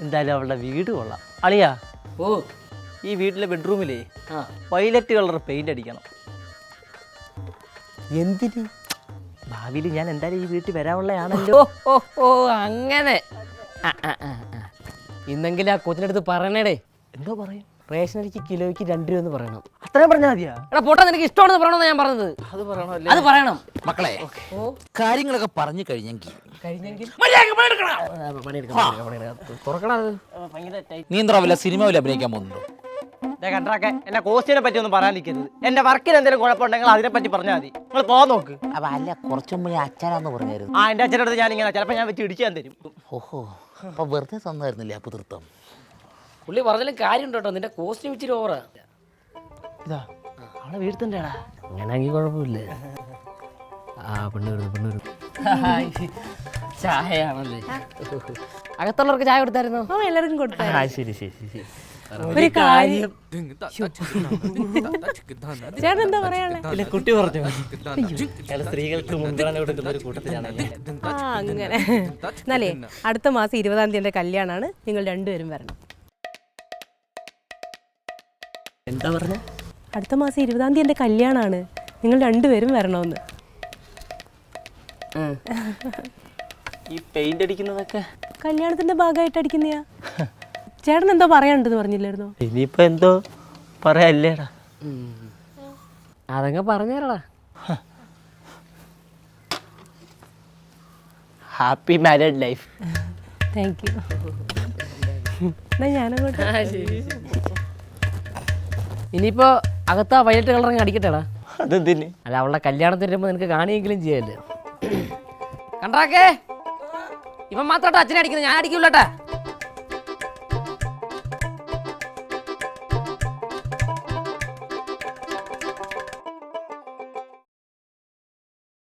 എന്തായാലും അവളുടെ വീട് കൊള്ളാം. അളിയാ ഓ. ഈ വീട്ടിലെ ബെഡ്റൂമിലേ ആ. വയലറ്റ് കളർ പെയിന്റ് അടിക്കണം. എന്തിന്? ഭാവിയിൽ ഞാൻ എന്തായാലും ഈ വീട്ടിൽ വരാനുള്ളതാണല്ലോ ഓ ഓ ഓ അങ്ങനെ. ആ, ആ, ആ, ആ. ഇന്നെങ്കിലും ആ കൊച്ചിനടുത്ത് പറയണേടേ. എന്തോ പറയും? റേഷൻ അരിക്ക് കിലോയ്ക്ക് രണ്ട് രൂപ എന്ന് പറയണം. അത്രയും പറഞ്ഞാൽ മതിയാ? എടാ പൊട്ടാ നിനക്ക് ഇഷ്ടമാണെന്ന് പറയണമെന്ന് ഞാൻ പറഞ്ഞത്. അത് പറയണമല്ലേ? അത് പറയണം. മക്കളെ കാര്യങ്ങളൊക്കെ പറഞ്ഞു കഴിഞ്ഞെങ്കിൽ. ടൈറ്റ് നീ എന്താ വല്ല സിനിമയിൽ അഭിനയിക്കാൻ പോകുന്നുണ്ടോ? കണ്ടാക്കെ എന്റെ കോസ്റ്റിനെ പറ്റി ഒന്നും പറയാനിരിക്കരുത്. എന്റെ വർക്കിന് എന്തെങ്കിലും കുഴപ്പമുണ്ടെങ്കിൽ അതിനെ പറ്റി പറഞ്ഞാൽ മതി. നിങ്ങൾ പോകാൻ നോക്ക്. അപ്പൊ അല്ല കുറച്ചു മുമ്പ് അച്ഛനാന്ന് പറഞ്ഞായിരുന്നു. ആ എന്റെ അച്ഛനടുത്ത് ഞാൻ ഇങ്ങനെ ചിലപ്പോൾ ഞാൻ വെച്ച് ഇടിക്കാൻ തരും. ഓഹോ. അപ്പൊ വെറുതെ തന്നായിരുന്നില്ലേ ആ പിതൃത്വം പുള്ളി പറഞ്ഞാലും കാര്യം കേട്ടോ. നിന്റെ കോസ്റ്റ്യൂം ഇച്ചിരി ഓവറാ ഇതാ അവളെ വീഴ്ത്തണ്ടേടാ. അങ്ങനെയാണെങ്കിൽ കുഴപ്പമില്ല. ആ പെണ്ണ് വരുന്നു പെണ്ണ് വരുന്നു. ചായ ആണല്ലേ അകത്തുള്ളവർക്ക് ചായ കൊടുത്തായിരുന്നു? ഓ എല്ലാവർക്കും കൊടുത്താ ആ ശരി ശരി ശരി. ഒരു കാര്യം ചേട്ടൻ എന്താ പറയാനുള്ളത് ഇല്ല കുട്ടി പറഞ്ഞു. ചില സ്ത്രീകൾക്ക് മുൻഗണന കൊടുക്കുന്ന ഒരു കൂട്ടത്തിലാണ്. ആ അങ്ങനെ. എന്നാലേ അടുത്ത മാസം ഇരുപതാം തീയതി എന്റെ കല്യാണമാണ് നിങ്ങൾ രണ്ടുപേരും വരണം. എന്താ പറഞ്ഞ? അടുത്ത മാസം ഇരുപതാം തീയതി എന്റെ കല്യാണമാണ് നിങ്ങൾ രണ്ടുപേരും വരണമെന്ന്. ഈ പെയിന്റ് അടിക്കുന്നതൊക്കെ? കല്യാണത്തിന്റെ ഭാഗമായിട്ട് അടിക്കുന്നയാ. ചേട്ടൻ എന്തോ പറയാനുണ്ടെന്ന് പറഞ്ഞില്ലായിരുന്നോ? ഇനിയിപ്പോ എന്തോ പറയാല്ലേടാ അതങ്ങ് പറഞ്ഞേരടാ. Happy married life thank you എന്നാ ഞാനങ്ങോട്ട് ഇനിയിപ്പോ അകത്ത് ആ വൈലറ്റ് കളർ അങ്ങ് അടിക്കട്ടെടാ. അതെന്തിന്? അല്ല അവളുടെ കല്യാണത്തിന് വരുമ്പോ നിനക്ക് കാണിയെങ്കിലും ചെയ്യാല്ലേ? കണ്ടാക്കേ ഇവൻ മാത്രം അച്ഛനെ അടിക്കുന്നത് ഞാൻ അടിക്കൂലട്ടാ.